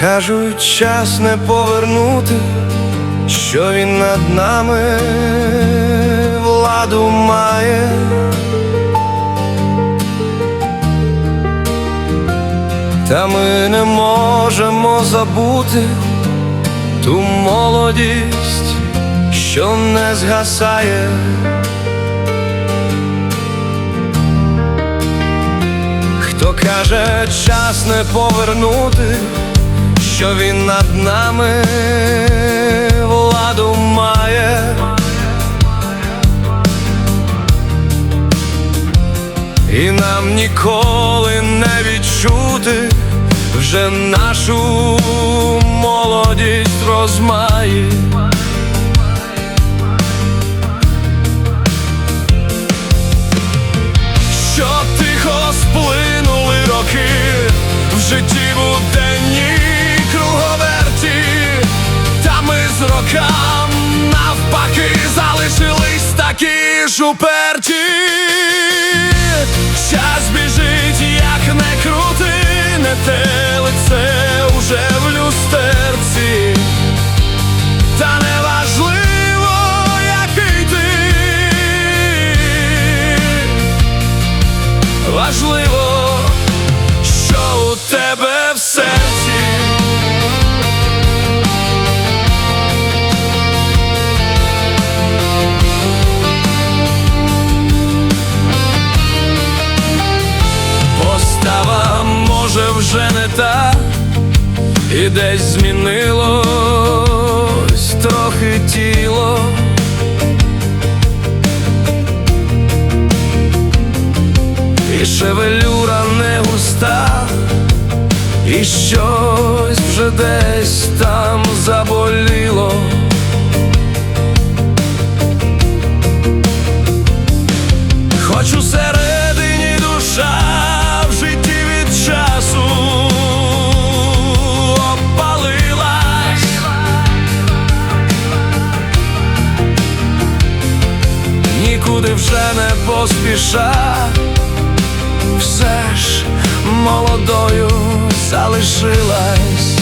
кажуть, час не повернути, що він над нами владу має. Та ми не можемо забути ту молодість, що не згасає. Хто каже, час не повернути, що він над нами владу має. І нам ніколи не відчути вже нашу молодість розмає. Рокам навпаки залишились такі ж уперті. Час біжить, як не крути, не те лице уже в люстерці. Та неважливо, який ти Важливо, що у тебе в вже та, і десь змінилось трохи тіло. І шевелюра не густа, і щось вже десь там заболіло. Хоч усередині поспіша, все ж молодою залишилась.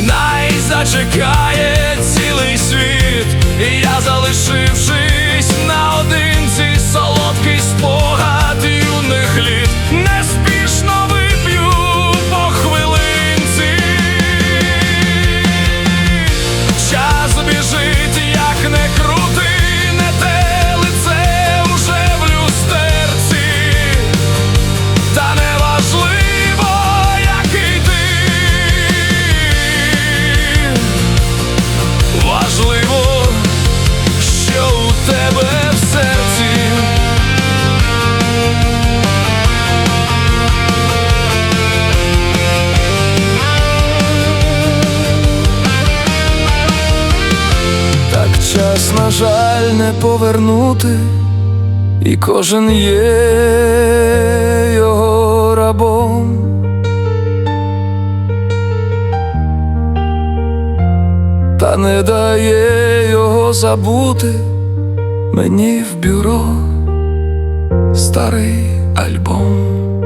Най зачекає цілий світ, і я залишившись на солодкий на жаль, не повернути, і кожен є його рабом. Та не дає його забути мені в бюро старий альбом.